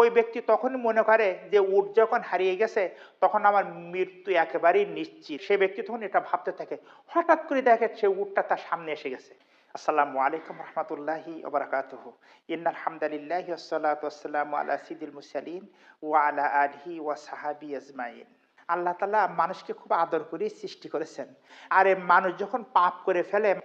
ওই ব্যক্তি তখন মনে করে যে উট যখন হারিয়ে গেছে, তখন আমার মৃত্যু একেবারেই নিশ্চিত। সে ব্যক্তি তখন এটা ভাবতে থাকে, হঠাৎ করে দেখে সে উটটা তার সামনে এসে গেছে। আসসালামু আলাইকুম রহমতুল্লাহি ওবরাকাতুহ ইন্নাল হামদালিল্লাহি ওয়াসসালাতু আলা সিদ্দিল মুরসালিন ওয়া আলা আলহি ওয়া সাহাবি আজমাইন। আল্লাহ তালা মানুষকে খুব আদর করে সৃষ্টি করেছেন। আর মানুষ যখন পাপ করে ফেলে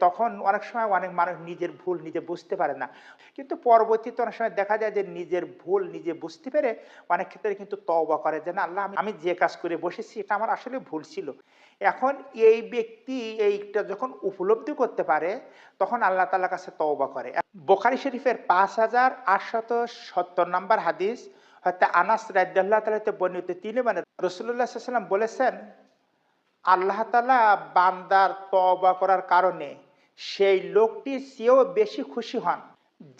তখন অনেক সময় অনেক মানুষ নিজের ভুল নিজে বুঝতে পারে না। কিন্তু পরবর্তীতে অনেক সময় দেখা যায় যে নিজের ভুল নিজে বুঝতে পেরে অনেক ক্ষেত্রে কিন্তু তওবা করে যে, না, আল্লাহ, আমি- আমি যে কাজ করে বসেছি, এটা আমার আসলে ভুল ছিল। এখন এই ব্যক্তি এইটা যখন উপলব্ধি করতে পারে, তখন আল্লাহ তালার কাছে তওবা করে। বোখারি শরীফের পাঁচ হাজার আটশত সত্তর নম্বর হাদিস হয়তো আনাস রাজ্লাহ তালাতে বর্ণিত, তিনি মানে রসুল্লাহ সাল্লাম বলেছেন, আল্লাহ তালা বান্দার তবা করার কারণে সেই লোকটির চেয়েও বেশি খুশি হন।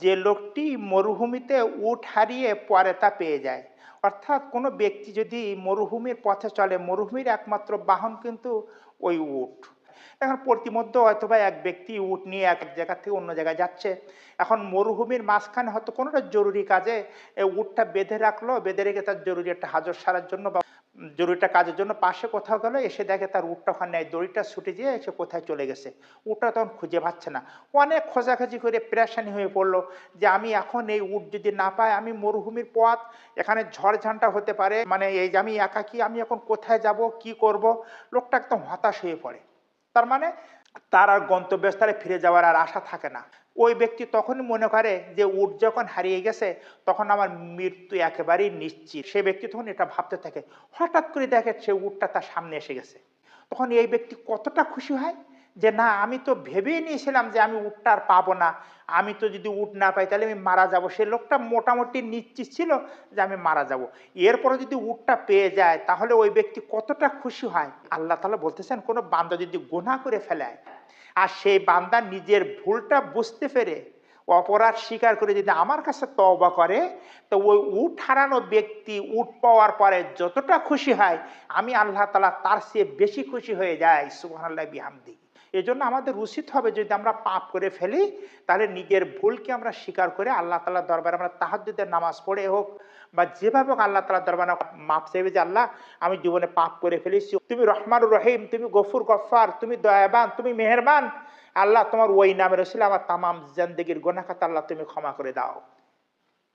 যে লোকটি মরুভূমিতে উঠ হারিয়ে পরে তা পেয়ে যায়। অর্থাৎ কোনো ব্যক্তি যদি মরুভূমির পথে চলে, মরুভূমির একমাত্র বাহন কিন্তু ওই উট। এখন প্রতিমধ্যে হয়তো বা এক ব্যক্তি উট নিয়ে এক জায়গা থেকে অন্য জায়গায় যাচ্ছে। এখন মরুভূমির মাঝখানে হয়তো কোনোটা জরুরি কাজে উটটা বেঁধে রাখল, বেঁধে রেখে তার জরুরি একটা হাজর সারার জন্য বা জরুরিটা কাজের জন্য পাশে কোথাও গেলো, এসে দেখে তার উটটা ওখানে নেই, দড়িটা ছুটে যেয়ে এসে কোথায় চলে গেছে। উটটা তখন খুঁজে পাচ্ছে না। অনেক খোঁজাখুঁজি করে প্রেশানি হয়ে পড়ল যে আমি এখন এই উট যদি না পাই, আমি মরুভূমির পথ, এখানে ঝড় ঝান্টা হতে পারে মানে এই যে আমি একাকি আমি এখন কোথায় যাব, কি করব? লোকটা একদম হতাশ হয়ে পড়ে। তার মানে তার আর গন্তব্যস্থলে ফিরে যাওয়ার আর আশা থাকে না। ওই ব্যক্তি তখনই মনে করে যে উট যখন হারিয়ে গেছে, তখন আমার মৃত্যু একেবারেই নিশ্চিত। সে ব্যক্তি তখন এটা ভাবতে থাকে, হঠাৎ করে দেখে সে উটটা তার সামনে এসে গেছে। তখন এই ব্যক্তি কতটা খুশি হয়? যে না, আমি তো ভেবেই নিয়েছিলাম যে আমি উটটা আর পাবো না। আমি তো যদি উট না পাই তাহলে আমি মারা যাব। সে লোকটা মোটামুটি নিশ্চিত ছিল যে আমি মারা যাব। এরপরে যদি উটটা পেয়ে যায়, তাহলে ওই ব্যক্তি কতটা খুশি হয়? আল্লাহ তালা বলতেছেন, কোনো বান্দা যদি গুনাহ করে ফেলায়, আর সেই বান্দা নিজের ভুলটা বুঝতে পেরে অপরাধ স্বীকার করে যদি আমার কাছে তওবা করে, তো ওই উট হারানো ব্যক্তি উট পাওয়ার পরে যতটা খুশি হয়, আমি আল্লাহ তালা তার চেয়ে বেশি খুশি হয়ে যাই সুবাহ বিহামদি এই জন্য আমাদের উচিত হবে যদি আমরা পাপ করে ফেলি, তাহলে নিজের ভুলকে আমরা স্বীকার করে আল্লাহ তালার দরবারে আমরা তাহাজ্জুদের নামাজ পড়ে হোক বা যেভাবে হোক আল্লাহ তালার দরবারে মাপ চাইবে যে আল্লাহ, আমি জীবনে পাপ করে ফেলেছি। তুমি রহমান রহিম, তুমি গফুর গফার তুমি দয়াবান, তুমি মেহেরবান, আল্লাহ তোমার ওই নামে রসিল আমার তামাম জিন্দগির গোনাখাত আল্লাহ তুমি ক্ষমা করে দাও।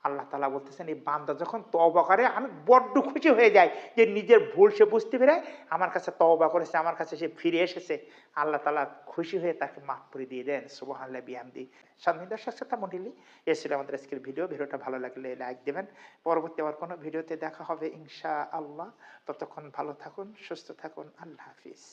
আল্লাহ তালা বলতেছেন, এই বান্দা যখন তওবা করে, আমি বড্ড খুশি হয়ে যাই যে নিজের ভুল সে বুঝতে পেরে আমার কাছে তওবা করেছে, আমার কাছে সে ফিরে এসেছে। আল্লাহ তালা খুশি হয়ে তাকে মাফ করে দিয়ে দেন সুবাহ আল্লাহ বিহামদি। স্বাধীন দর্শক, শ্রোতা মন্ডলী এ ছিল আমাদের আজকের ভিডিও। ভিডিওটা ভালো লাগলে লাইক দেবেন। পরবর্তী আবার কোনো ভিডিওতে দেখা হবে ইনশা আল্লাহ ততক্ষণ ভালো থাকুন, সুস্থ থাকুন। আল্লাহ হাফিজ।